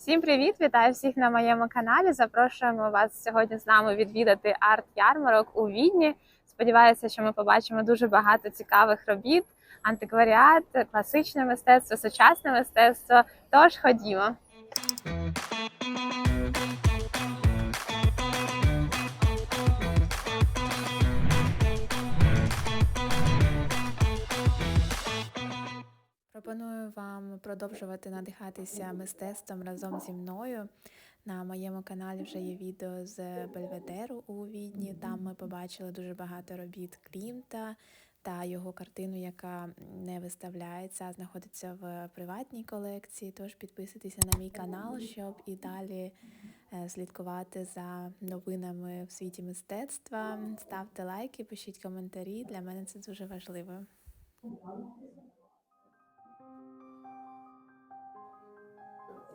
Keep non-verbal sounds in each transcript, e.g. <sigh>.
Всім привіт! Вітаю всіх на моєму каналі. Запрошуємо вас сьогодні з нами відвідати арт-ярмарок у Відні. Сподіваюся, що ми побачимо дуже багато цікавих робіт, антикваріат, класичне мистецтво, сучасне мистецтво. Тож ходімо. Пропоную вам продовжувати надихатися мистецтвом разом зі мною. На моєму каналі вже є відео з Бельведеру у Відні. Там ми побачили дуже багато робіт Клімта та його картину, яка не виставляється, а знаходиться в приватній колекції. Тож підписуйтеся на мій канал, щоб і далі е, слідкувати за новинами в світі мистецтва. Ставте лайки, пишіть коментарі. Для мене це дуже важливо.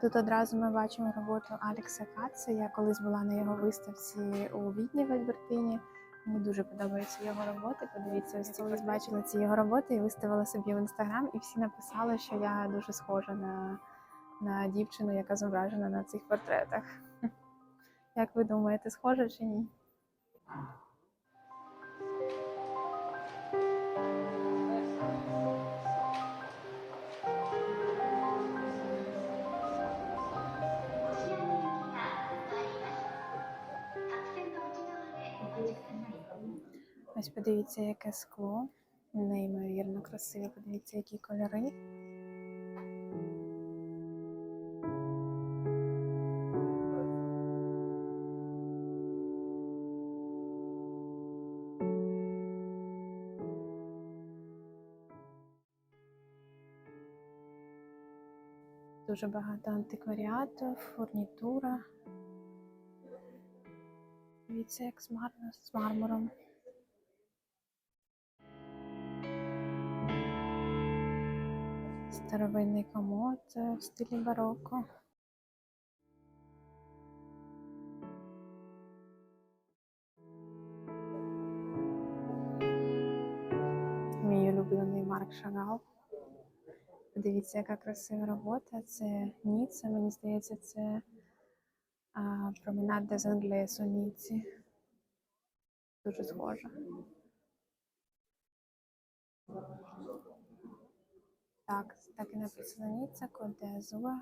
Тут одразу ми бачимо роботу Алекса Каца. Я колись була на його виставці у Відні в Альбертині. Мені дуже подобаються його роботи. Подивіться, ось ці бачила ці його роботи і виставила собі в інстаграм, і всі написали, що я дуже схожа на, на дівчину, яка зображена на цих портретах. Як ви думаєте, схожа чи ні? Ось подивіться, яке скло. Неймовірно красиве. Подивіться, які кольори. Дуже багато антикваріату, фурнітура. Дивіться, як з, мармуром. Старовинний комод е, в стилі бароко. Мій улюблений Марк Шагал. Подивіться, яка красива робота. Це Ніцца, мені здається, це а, променад des Anglais у Ніці. Дуже схожа. Так, так і написано Ніцца, код Азуа.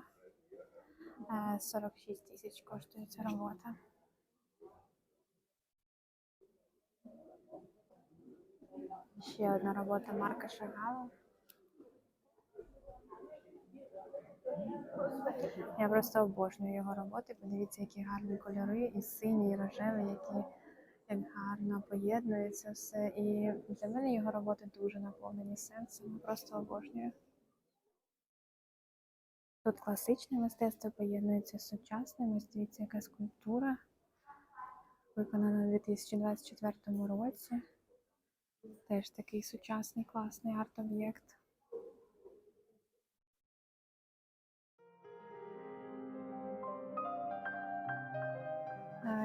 46 тисяч коштує ця робота. Ще одна робота Марка Шагала. Я просто обожнюю його роботи. Подивіться, які гарні кольори, і синій, і рожевий, які як гарно поєднується все. І для мене його роботи дуже наповнені сенсом. Просто обожнюю. Тут класичне мистецтво поєднується з сучасним. Ось дивіться, яка скульптура, виконана у 2024 році. Теж такий сучасний класний арт-об'єкт.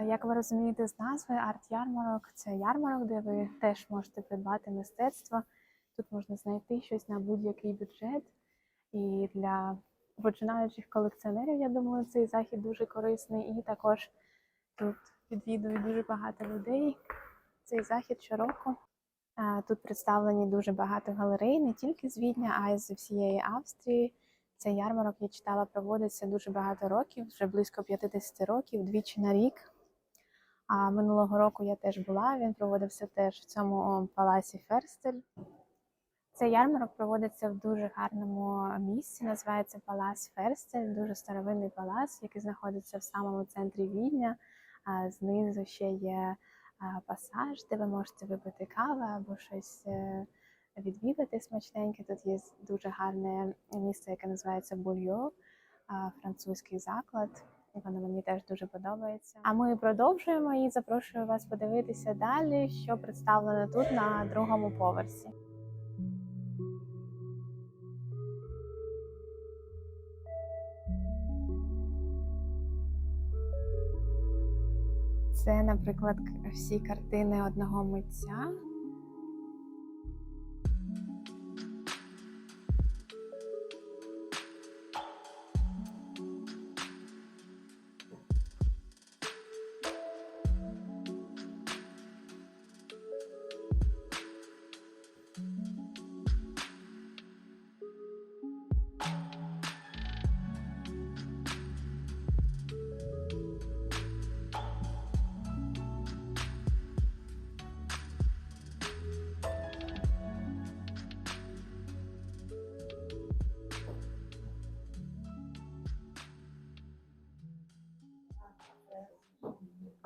Як ви розумієте з назви, арт-ярмарок це ярмарок, де ви теж можете придбати мистецтво. Тут можна знайти щось на будь-який бюджет. І для починаючих колекціонерів, я думаю, цей захід дуже корисний. І також тут відвідує дуже багато людей. Цей захід щороку. Тут представлені дуже багато галерей, не тільки з Відня, а й з всієї Австрії. Цей ярмарок я читала, проводиться дуже багато років, вже близько 50 років, двічі на рік. А минулого року я теж була. Він проводився теж в цьому палаці Ферстель. Цей ярмарок проводиться в дуже гарному місці. Називається Палац Ферстель, дуже старовинний палац, який знаходиться в самому центрі Відня. Знизу ще є пасаж, де ви можете випити каву або щось е, відвідати смачненьке. Тут є дуже гарне місце, яке називається Бульйо, французький заклад. Воно мені теж дуже подобається. А ми продовжуємо і запрошую вас подивитися далі, що представлено тут на другому поверсі. Це, наприклад, всі картини одного митця.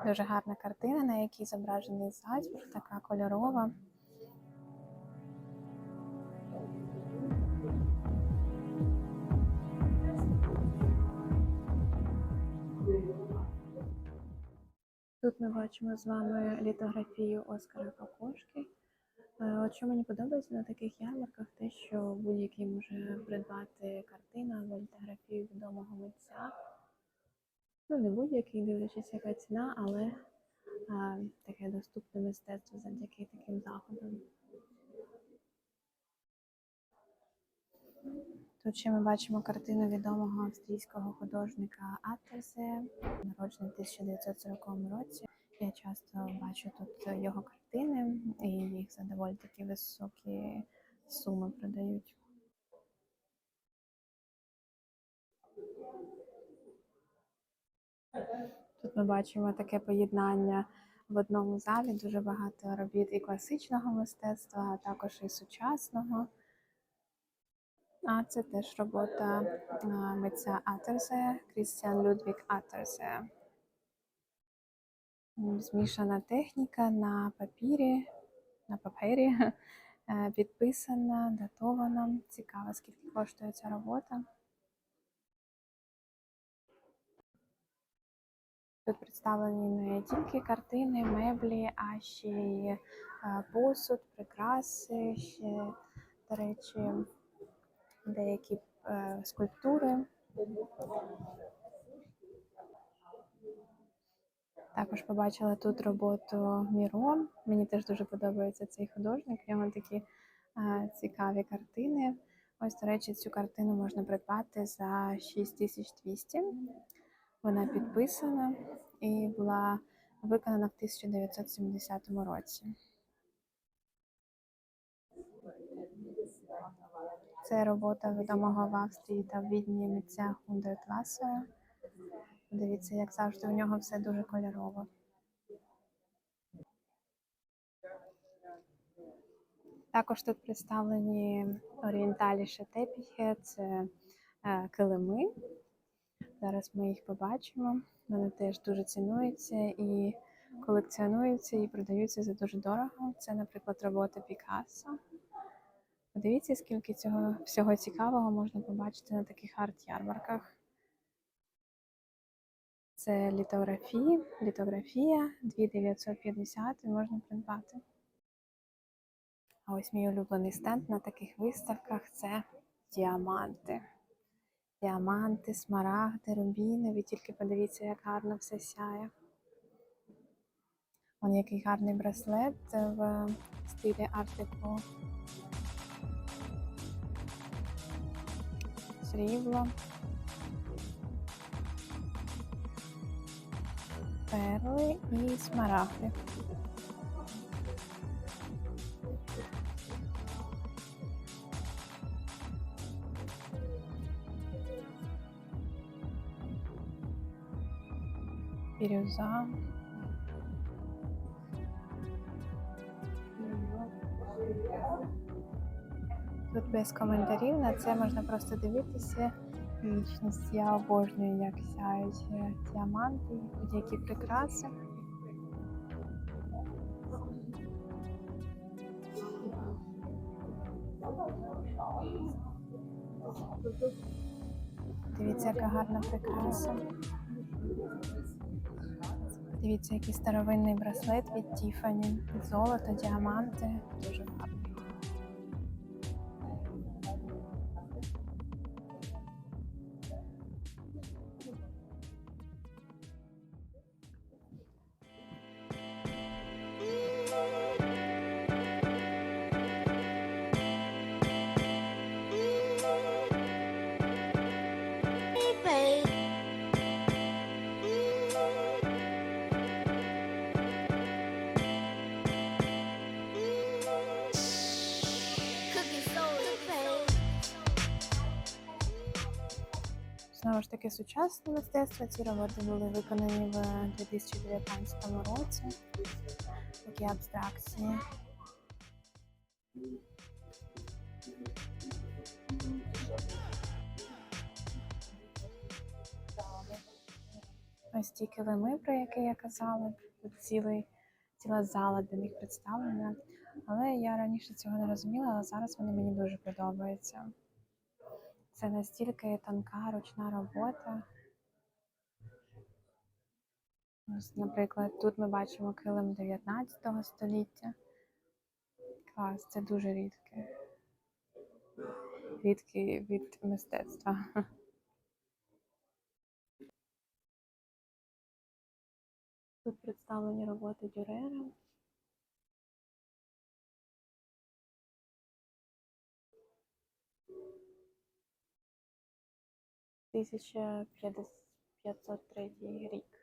Дуже гарна картина, на якій зображений зайцберг, така кольорова. Тут ми бачимо з вами літографію Оскара Кокошки. Е, От що мені подобається на таких ярмарках, те, що будь-який може придбати картину або літографію відомого митця. Ну, не будь-який, дивлячись, яка ціна, але а, таке доступне мистецтво завдяки таким заходам. Тут ще ми бачимо картину відомого австрійського художника Атерсе, народжений в 1940 році. Я часто бачу тут його картини, і їх за доволі такі високі суми продають. Тут ми бачимо таке поєднання в одному залі, дуже багато робіт і класичного мистецтва, а також і сучасного. А це теж робота митця Атерсе, Крістіан Людвік Атерсе. Змішана техніка на папірі, на папері, <laughs> е, підписана, датована. Цікаво, скільки коштує ця робота. Тут представлені не тільки картини, меблі, а ще й е, посуд, прикраси, ще, до речі, деякі е, скульптури. Також побачила тут роботу Міро. Мені теж дуже подобається цей художник. В нього такі е, цікаві картини. Ось, до речі, цю картину можна придбати за 6200. Вона підписана і була виконана в 1970 році. Це робота відомого в Австрії та в Відні митця Хундертласера. Дивіться, як завжди, у нього все дуже кольорово. Також тут представлені орієнталіше тепіхи, це е, килими. Зараз ми їх побачимо. Вони теж дуже цінуються і колекціонуються і продаються за дуже дорого. Це, наприклад, робота Пікассо. Подивіться, скільки цього всього цікавого можна побачити на таких арт-ярмарках. Це літографії, літографія 2950 і можна придбати. А ось мій улюблений стенд на таких виставках це діаманти. Діаманти, смарагди, рубіни. Ви тільки подивіться, як гарно все сяє. Вон який гарний браслет в стилі арт-деко. Срібло. Перли і смарагди. Бірюза. Тут без коментарів на це можна просто дивитися. Вічність я обожнюю, як сяють е, діаманти, будь-які прикраси. Дивіться, яка гарна прикраса. Дивіться, який старовинний браслет від Тіфані. Золото, діаманти. Дуже Знову ж таки, сучасне мистецтво. Ці роботи були виконані в 2019 році. Такі абстракції. Ось ті килими, про які я казала, тут цілий, ціла зала для них представлена. Але я раніше цього не розуміла, але зараз вони мені дуже подобаються. Це настільки тонка ручна робота. Ось, наприклад, тут ми бачимо килим 19 століття. Клас, це дуже рідке. Рідкий від мистецтва. Тут представлені роботи Дюрера. Тисяча п'ятдесят третій рік.